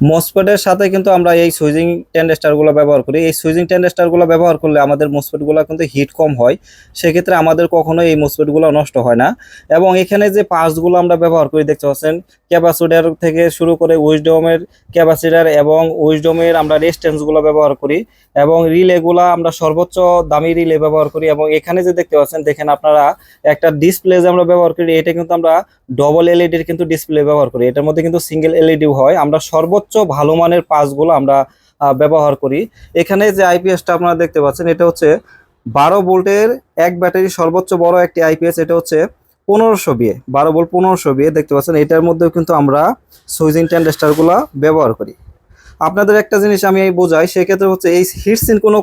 মোসপেটের সাথে কিন্তু আমরা এই সুইজিং টেন্ডেস্টারগুলো ব্যবহার করি। এই সুইজিং টেন্ডেস্টারগুলো ব্যবহার করলে আমাদের মোসপেটগুলো কিন্তু হিট কম হয়। সেক্ষেত্রে আমাদের কখনো এই মোসপেটগুলো নষ্ট হয় না। এবং এখানে যে পার্টসগুলো আমরা ব্যবহার করি, দেখতে পাচ্ছেন, ক্যাপাসিটার থেকে শুরু করে উইজডমের ক্যাপাসিটার এবং উইজডমের আমরা রেস্টেন্সগুলো ব্যবহার করি এবং রিলেগুলো আমরা সর্বোচ্চ দামি রিলে ব্যবহার করি এবং এখানে যে দেখতে পাচ্ছেন, দেখেন আপনারা একটা ডিসপ্লে যে আমরা ব্যবহার করি, এটা কিন্তু আমরা ডবল এলইডির কিন্তু ডিসপ্লে ব্যবহার করি। এটার মধ্যে কিন্তু সিঙ্গেল এলইডি হয়। আমরা সর্বোচ্চ ভালো মানের পাসগুলো আমরা ব্যবহার করি। এখানে যে আইপিএসটা আপনারা দেখতে পাচ্ছেন, এটা হচ্ছে বারো ভোল্টের এক ব্যাটারি সর্বোচ্চ বড় একটি আইপিএস এটা হচ্ছে পনেরোশো বিয়ে বারো ভোল্ট পনেরোশো বিয়ে দেখতে পাচ্ছেন। এটার মধ্যেও কিন্তু আমরা সুইজিং ট্যান্ডেস্টারগুলো ব্যবহার করি। আপনাদের একটা জিনিস আমি বোঝাই, সেক্ষেত্রে হচ্ছে এই হিটসিন কোনো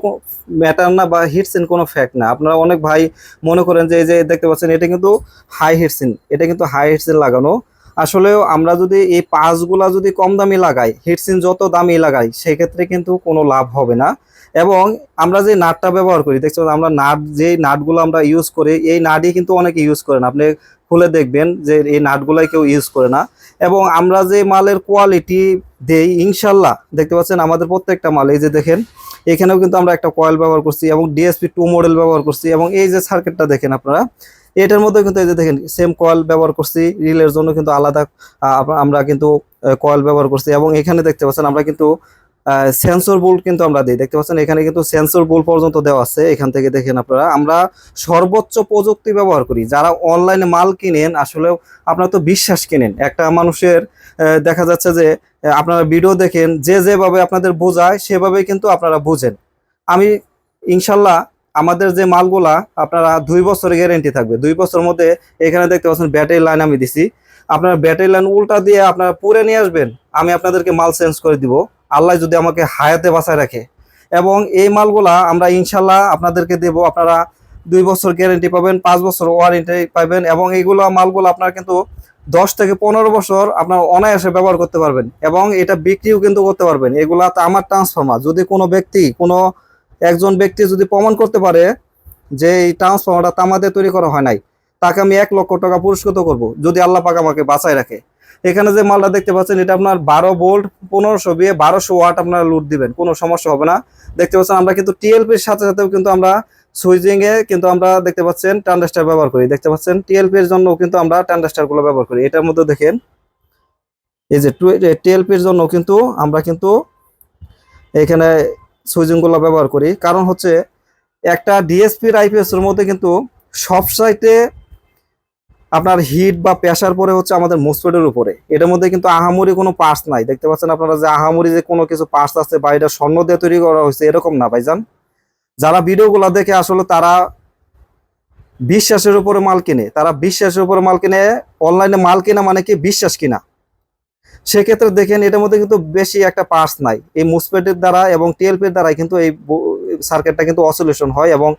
ম্যাটার না বা হিটসিন কোনো ফ্যাক্ট না। আপনারা অনেক ভাই মনে করেন যে, এই যে দেখতে পাচ্ছেন, এটা কিন্তু হাই হিটসিন, এটা কিন্তু হাই হিটসিন লাগানো আসলেও আমরা যদি এই পাঁচগুলা যদি কম দামি লাগাই হিটসিন যত দামি লাগাই, সেক্ষেত্রে কিন্তু কোনো লাভ হবে না। এবং আমরা যে নাটটা ব্যবহার করি, দেখছ আমরা নাট, যে নাটগুলো আমরা ইউজ করি, এই নাটই কিন্তু অনেকে ইউজ করে না। আপনি খুলে দেখবেন যে এই নাটগুলাই কেউ ইউজ করে না। এবং আমরা যে মালের কোয়ালিটি দেই, ইনশাল্লাহ, দেখতে পাচ্ছেন আমাদের প্রত্যেকটা মাল, এই যে দেখেন, এখানেও কিন্তু আমরা একটা কয়েল ব্যবহার করছি এবং ডিএসপি টু মডেল ব্যবহার করছি এবং এই যে সার্কিটটা দেখেন আপনারা এটার মধ্যে কিন্তু এই যে দেখেন সেম কয়েল ব্যবহার করছি, রিলের জন্য কিন্তু আলাদা আমরা কিন্তু কয়েল ব্যবহার করছি। এবং এখানে দেখতে পাচ্ছেন আমরা কিন্তু সেন্সর বোল্ট কিন্তু আমরা দিই। দেখতে পাচ্ছেন এখানে কিন্তু সেন্সর বোল্ট পর্যন্ত দেওয়া আছে। এখান থেকে দেখেন আপনারা, আমরা সর্বোচ্চ প্রযুক্তি ব্যবহার করি। যারা অনলাইনে মাল কিনেন আসলে আপনারা তো বিশ্বাস কিনেন। একটা মানুষের দেখা যাচ্ছে যে আপনারা ভিডিও দেখেন, যে যেভাবে আপনাদের বোঝায় সেভাবেই কিন্তু আপনারা বুঝেন। আমি, ইনশাল্লাহ আমাদের যে মালগুলা আপনারা দুই বছরের গ্যারেন্টি থাকবে। দুই বছরের মধ্যে এখানে দেখতে পাচ্ছেন ব্যাটারি লাইন আমি দিছি। আপনারা ব্যাটারি লাইন উল্টা দিয়ে আপনারা পুরে নিয়ে আসবেন, আমি আপনাদেরকে মাল চেঞ্জ করে দিব। আল্লাহ যদি আমাকে হায়াতে বাঁচায় রাখে। এবং এই মালগুলা আমরা ইনশাল্লাহ আপনাদেরকে দেব, আপনারা দুই বছর গ্যারেন্টি পাবেন, পাঁচ বছর ওয়ারেন্টি পাবেন এবং এইগুলো মালগুলো আপনারা কিন্তু দশ থেকে পনেরো বছর আপনার অনায়াসে ব্যবহার করতে পারবেন এবং এটা বিক্রিও কিন্তু করতে পারবেন। এগুলা তো আমার ট্রান্সফর্মার যদি কোনো ব্যক্তি কোনো একজন ব্যক্তি যদি প্রমাণ করতে পারে যে এই ট্রান্সফর্মারটা তামাদের তৈরি করা হয় নাই, তাকে আমি এক লক্ষ টাকা পুরস্কৃত করব, যদি আল্লাহ পাক আমাকে বাঁচায় রাখে। এখানে যে মালটা দেখতে পাচ্ছেন, এটা আপনার বারো বোল্ট, পনেরোশো বিয়ে বারোশো ওয়াট আপনারা লুট দিবেন, কোনো সমস্যা হবে না। দেখতে পাচ্ছেন, আমরা কিন্তু টিএলপির সাথে সাথেও কিন্তু আমরা সুইজিং এ কিন্তু আমরা দেখতে পাচ্ছেন ট্রান্ডাস্টার ব্যবহার করি। দেখতে পাচ্ছেন টিএলপি এর জন্য কিন্তু আমরা ট্রান্ডাস্টারগুলো ব্যবহার করি। এটার মধ্যে দেখেন, এই যে টিএলপির জন্য কিন্তু আমরা কিন্তু এখানে সুইজিংগুলো ব্যবহার করি। কারণ হচ্ছে একটা ডিএসপির আইপিএস এর মধ্যে কিন্তু সব সাইটে আপনার হিট বা প্রেশার পরে হচ্ছে আমাদের মোসপেটের উপরে। এটার মধ্যে কিন্তু আহামরি কোনো পার্স নাই। দেখতে পাচ্ছেন আপনারা যে আহামরি যে কোনো কিছু পার্টস আছে বা এটা স্বর্ণ দিয়ে তৈরি করা হয়েছে, এরকম না ভাইজান। যারা ভিডিওগুলো দেখে আসলে তারা বিশ্বাসের উপরে মাল কিনে। তারা বিশ্বাসের উপরে মাল কিনে, অনলাইনে মাল কিনা মানে কি? বিশ্বাস কিনা। সেক্ষেত্রে দেখেন এটার মধ্যে কিন্তু বেশি একটা পার্স নাই। এই মুসপেটের দ্বারা এবং টিএলপির দ্বারাই কিন্তু এই সার্কিটটা কিন্তু অসলিউশন হয় এবং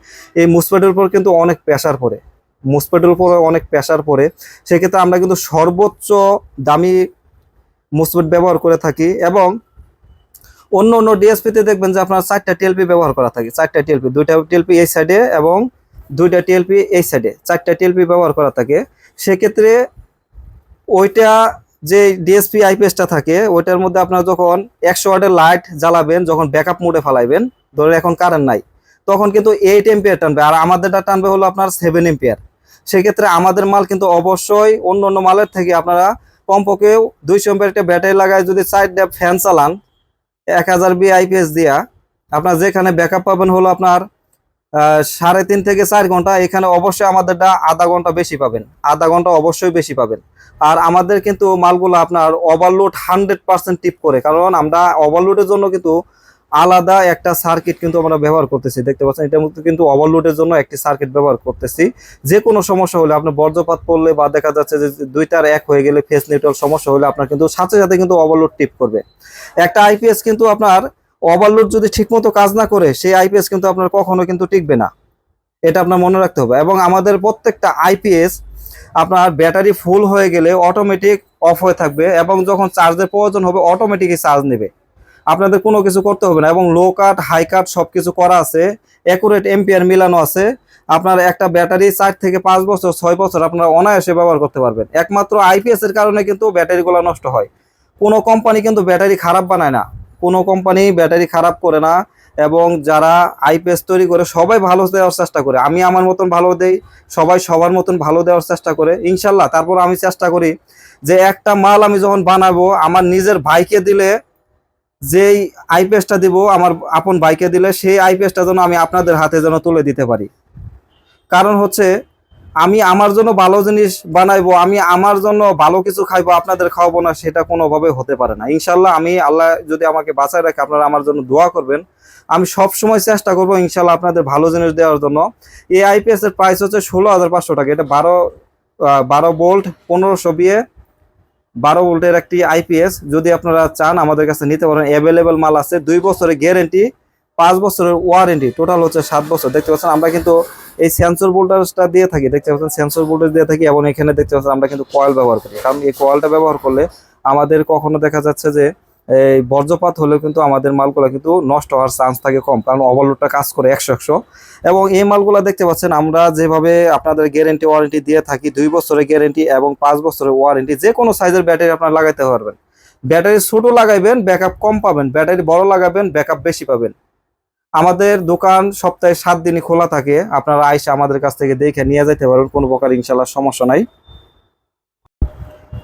এই মুসপেটের উপর কিন্তু অনেক প্রেশার পড়ে। মুসপেটের উপর অনেক প্রেশার পড়ে। সেক্ষেত্রে আমরা কিন্তু সর্বোচ্চ দামি মুসপেট ব্যবহার করে থাকি এবং অন্য অন্য ডিএসপিতে দেখবেন যে আপনার চারটা টিএলপি ব্যবহার করা থাকে। চারটা টিএলপি দুইটা টিএলপি এই সাইডে এবং দুইটা টিএলপি এই সাইডে চারটা টিএলপি ব্যবহার করা থাকে। সেক্ষেত্রে ওইটা যে ডিএসপি আইপিএসটা থাকে, ওইটার মধ্যে আপনার যখন একশো ওয়াটের লাইট জ্বালাবেন, যখন ব্যাকআপ মোডে ফালাইবেন, ধরে এখন কারেন্ট নাই, তখন কিন্তু এইট এম্পিয়ার টানবে। আর আমাদেরটা টানবে হলো আপনার সেভেন এম্পিয়ার সেক্ষেত্রে আমাদের মাল কিন্তু অবশ্যই অন্য অন্য মালের থেকে আপনারা কমপক্ষে দুইশো এম্পিয়ার একটা ব্যাটারি লাগায় যদি সাইড ফ্যান চালান, এক হাজার বি আইপিএস দিয়া, আপনার যেখানে ব্যাকআপ পাবেন হলো আপনার সাড়ে তিন থেকে চার ঘণ্টা। এখানে অবশ্যই আমাদেরটা আধা ঘণ্টা বেশি পাবেন। আধা ঘণ্টা অবশ্যই বেশি পাবেন। আর আমাদের কিন্তু মালগুলো আপনার ওভারলোড হান্ড্রেড পার্সেন্ট টিপ করে। কারণ আমরা ওভারলোডের জন্য কিন্তু আলাদা একটা সার্কিট কিন্তু আমরা ব্যবহার করতেছি। দেখতে পাচ্ছেন মধ্যে কিন্তু ওভারলোডের জন্য একটি সার্কিট ব্যবহার করতেছি। যে কোনো সমস্যা হলে আপনার বজ্রপাত পড়লে বা দেখা যাচ্ছে যে দুইটার এক হয়ে গেলে ফেস নেটওয়ার্ক সমস্যা হলে আপনার কিন্তু সাথে সাথে কিন্তু ওভারলোড টিপ করবে। একটা আইপিএস কিন্তু আপনার ওভারলোড যদি ঠিকমতো কাজ না করে, সেই আইপিএস কিন্তু আপনার কখনো কিন্তু টিকবে না। এটা আপনার মনে রাখতে হবে। এবং আমাদের প্রত্যেকটা আইপিএস আপনার ব্যাটারি ফুল হয়ে গেলে অটোমেটিক অফ হয়ে থাকবে এবং যখন চার্জের প্রয়োজন হবে অটোমেটিকই চার্জ নেবে। আপনাদের কোনো কিছু করতে হবে না এবং লো কাট হাই কাট সব কিছু করা আছে। অ্যাকুরেট এম্পিয়ার মিলানো আছে। আপনার একটা ব্যাটারি চার থেকে পাঁচ বছর, ছয় বছর আপনারা অনায়াসে ব্যবহার করতে পারবেন। একমাত্র আইপিএস এর কারণে কিন্তু ব্যাটারিগুলো নষ্ট হয়। কোনো কোম্পানি কিন্তু ব্যাটারি খারাপ বানায় না। কোনো কোম্পানি ব্যাটারি খারাপ করে না এবং যারা আইপিএস তৈরি করে সবাই ভালো দেওয়ার চেষ্টা করে। আমি আমার মতন ভালো দেই, সবাই সবার মতন ভালো দেওয়ার চেষ্টা করে। ইনশাল্লাহ, তারপর আমি চেষ্টা করি যে একটা মাল আমি যখন বানাবো, আমার নিজের ভাইকে দিলে যেই আইপিএসটা দিব, আমার আপন ভাইকে দিলে সেই আইপিএসটা যেন আমি আপনাদের হাতে যেন তুলে দিতে পারি। কারণ হচ্ছে আমি আমার জন্য ভালো জিনিস বানাইবো, আমি আমার জন্য ভালো কিছু খাইবো, আপনাদের খাওয়াবো না, সেটা কোনোভাবে হতে পারে না। ইনশাল্লাহ আমি আল্লাহ যদি আমাকে বাঁচায় রাখে, আপনারা আমার জন্য দোয়া করবেন। আমি সব সময় চেষ্টা করব ইনশাল্লাহ আপনাদের ভালো জিনিস দেওয়ার জন্য। এই আইপিএস এর প্রাইস হচ্ছে ষোলো হাজার পাঁচশো টাকা। এটা বারো বারো বোল্ট, পনেরোশো বিয়ে বারো ভোল্টের একটি আইপিএস। যদি আপনারা চান আমাদের কাছে নিতে পারেন অ্যাভেলেবেল মাল আছে। দুই বছরের গ্যারেন্টি পাঁচ বছরের ওয়ারেন্টি টোটাল হচ্ছে সাত বছর। দেখতে পাচ্ছেন, আমরা কিন্তু এই সেন্সর ভোল্টেজটা দিয়ে থাকি, দেখতে পাচ্ছেন? সেন্সর ভোল্টেজ দিয়ে থাকি এবং এখানে দেখতে পাচ্ছেন আমরা কিন্তু কয়েল ব্যবহার করি। কারণ এই কয়েলটা ব্যবহার করলে আমাদের কখনো দেখা যাচ্ছে যে, এই বর্জ্যপাত হলেও কিন্তু আমাদের মালগুলো কিন্তু নষ্ট হওয়ার চান্স থাকে কম। কারণ ওভারলোডটা কাজ করে একশো একশো। এবং এই মালগুলো দেখতে পাচ্ছেন, আমরা যেভাবে আপনাদের গ্যারেন্টি ওয়ারেন্টি দিয়ে থাকি, দুই বছরের গ্যারেন্টি এবং পাঁচ বছরের ওয়ারেন্টি যে কোনো সাইজের ব্যাটারি আপনারা লাগাইতে পারবেন। ব্যাটারি ছোট লাগাইবেন ব্যাকআপ কম পাবেন। ব্যাটারি বড় লাগাবেন ব্যাকআপ বেশি পাবেন। আমাদের দোকান সপ্তাহে সাত দিনই খোলা থাকে। আপনারা আইসা আমাদের কাছ থেকে দেখে নিয়ে যেতে পারবেন, কোনো প্রকার ইনশাল্লাহ সমস্যা নাই।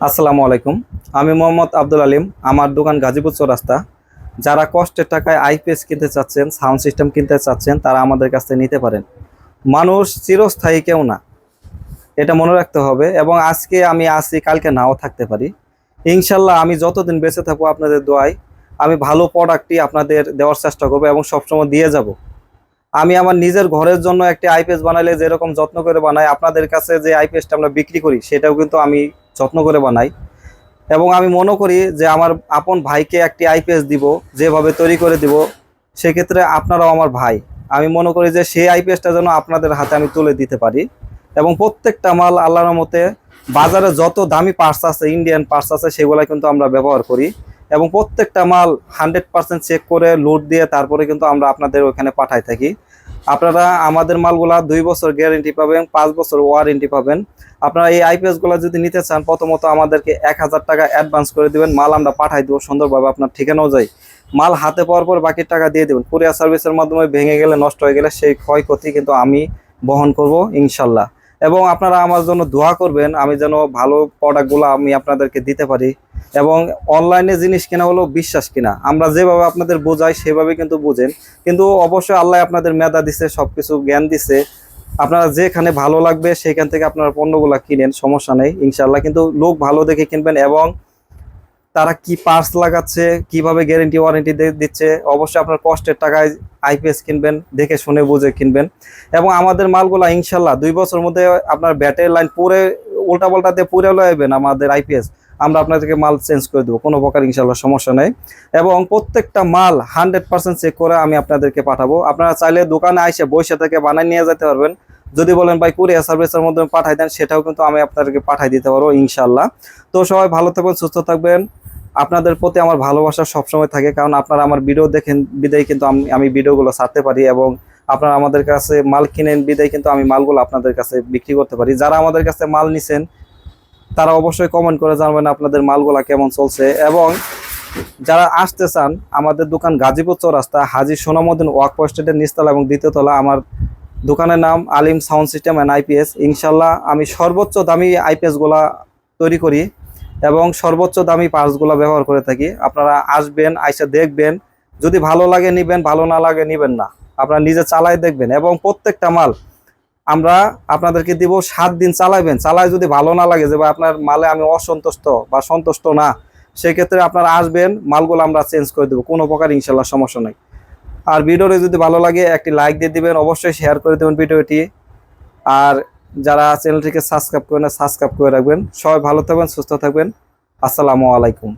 আসসালামু আলাইকুম। আমি মোহাম্মদ আব্দুল আলিম, আমার দোকান গাজীপুর চৌরাস্তা। যারা কষ্টের টাকায় আইপিএস কিনতে চাচ্ছেন, সাউন্ড সিস্টেম কিনতে চাচ্ছেন, তারা আমাদের কাছ থেকে নিতে পারেন। মানুষ চিরস্থায়ী কেউ না। এটা মনে রাখতে হবে এবং আজকে আমি আসি কালকে নাও থাকতে পারি। ইনশাল্লাহ আমি যতদিন বেঁচে থাকব আপনাদের দোয়ায় আমি ভালো প্রোডাক্টই আপনাদের দেওয়ার চেষ্টা করব এবং সবসময় দিয়ে যাব। আমি আমার নিজের ঘরের জন্য একটি আইপিএস বানাইলে যেরকম যত্ন করে বানাই, আপনাদের কাছে যে আইপিএসটা আমরা বিক্রি করি, সেটাও কিন্তু আমি যত্ন করে বানাই। এবং আমি মনে করি যে আমার আপন ভাইকে একটি আইপিএস দিব, যেভাবে তৈরি করে দিব, সেক্ষেত্রে আপনারাও আমার ভাই। আমি মনে করি যে সেই আইপিএসটা যেন আপনাদের হাতে আমি তুলে দিতে পারি। এবং প্রত্যেকটা মাল আল্লাহর মতে বাজারে যত দামি পার্টস আছে ইন্ডিয়ান পার্টস আছে, সেগুলো কিন্তু আমরা ব্যবহার করি। এবং প্রত্যেকটা মাল হান্ড্রেড পার্সেন্ট চেক করে লোড দিয়ে তারপরে কিন্তু আমরা আপনাদের ওখানে পাঠাই থাকি। আপনারা আমাদের মালগুলা দুই বছর গ্যারেন্টি পাবেন, পাঁচ বছর ওয়ারেন্টি পাবেন। আপনারা এই আইপিএসগুলো যদি নিতে চান, প্রথমত আমাদেরকে এক হাজার টাকা অ্যাডভান্স করে দিবেন। মাল আমরা পাঠাই দেবো, সুন্দরভাবে আপনার ঠিকানাও যাই মাল হাতে পাওয়ার পর বাকি টাকা দিয়ে দেবেন। কুরিয়ার সার্ভিসের মাধ্যমে ভেঙে গেলে, নষ্ট হয়ে গেলে সেই ক্ষয়ক্ষতি কিন্তু আমি বহন করব, ইনশাল্লাহ। এবং আপনারা আমার জন্য দোয়া করবেন, আমি যেন ভালো প্রোডাক্টগুলো আমি আপনাদেরকে দিতে পারি। এবং অনলাইনে জিনিস কেনা হলো বিশ্বাস কিনা, আমরা যেভাবে আপনাদের বোঝাই সেভাবে কিন্তু বুঝেন। কিন্তু অবশ্যই আল্লাহ আপনাদের মেধা দিছে সব কিছু জ্ঞান দিছে। আপনারা যেখানে ভালো লাগবে, সেখান থেকে আপনারা পণ্যগুলো কিনেন, সমস্যা নেই ইনশাল্লাহ কিন্তু লোক ভালো দেখে কিনবেন এবং তারা কি পার্স লাগাচ্ছে, কীভাবে গ্যারেন্টি ওয়ারেন্টি দিচ্ছে, অবশ্যই আপনার কষ্টের টাকায় আইপিএস কিনবেন, দেখে শুনে বুঝে কিনবেন। এবং আমাদের মালগুলা ইনশাল্লাহ দুই বছরের মধ্যে আপনার ব্যাটারি লাইন পুরে উল্টা পাল্টা দিয়ে পুরে লাইবেন আমাদের আইপিএস আমরা আপনাদেরকে মাল চেঞ্জ করে দেবো, কোনো প্রকার ইনশাল্লাহ সমস্যা নেই। এবং প্রত্যেকটা মাল হান্ড্রেড পার্সেন্ট চেক করে আমি আপনাদেরকে পাঠাবো। আপনারা চাইলে দোকানে আইসে, বসে থেকে বানাই নিয়ে যেতে পারবেন। যদি বলেন, ভাই কুরিয়ার সার্ভিসের মাধ্যমে পাঠাই দেন, সেটাও কিন্তু আমি আপনাদেরকে পাঠাই দিতে পারব ইনশাল্লাহ। তো সবাই ভালো থাকবেন, সুস্থ থাকবেন। আপনাদের প্রতি আমার ভালোবাসা সবসময় থাকে, কারণ আপনারা আমার ভিডিও দেখেন, বিদায় কিন্তু আমি আমি ভিডিওগুলো ছাড়তে পারি এবং আপনারা আমাদের কাছে মাল কিনেন, বিদায় কিন্তু আমি মালগুলো আপনাদের কাছে বিক্রি করতে পারি। যারা আমাদের কাছে মাল নিছেন, তারা অবশ্যই কমেন্ট করে জানাবেন আপনাদের মালগুলা কেমন চলছে এবং যারা আসতে চান, আমাদের দোকান গাজীপুর চৌরাস্তা, হাজি সোনামুদ্দিন ওয়াক পোস্টেডের নিচতলা এবং দ্বিতীয়তলা আমার দোকানের নাম Alim sound system and IPS. ইনশাল্লাহ আমি সর্বোচ্চ দামি আইপিএসগুলা তৈরি করি। এবং সর্বোচ্চ দামি পার্টসগুলো ব্যবহার করে থাকি। আপনারা আসবেন, আইসা দেখবেন। যদি ভালো লাগে নিবেন, ভালো না লাগে নিবেন না। আপনারা নিজে চালাই দেখবেন। এবং প্রত্যেকটা মাল আমরা আপনাদেরকে দিব সাত দিন চালাইবেন। চালাই যদি ভালো না লাগে, যে ভাই আপনার মালে আমি অসন্তুষ্ট বা সন্তুষ্ট না, সেক্ষেত্রে আপনারা আসবেন, মালগুলো আমরা চেঞ্জ করে দেবো। কোনো প্রকার ইনশাল্লাহ সমস্যা নেই। আর ভিডিওটি যদি ভালো লাগে, একটি লাইক দিয়ে দিবেন। অবশ্যই শেয়ার করে দেবেন ভিডিওটি। আর যারা চ্যানেলটিকে সাবস্ক্রাইব করে না, সাবস্ক্রাইব করে রাখবেন। সবাই ভালো থাকবেন, সুস্থ থাকবেন। আসসালামু আলাইকুম।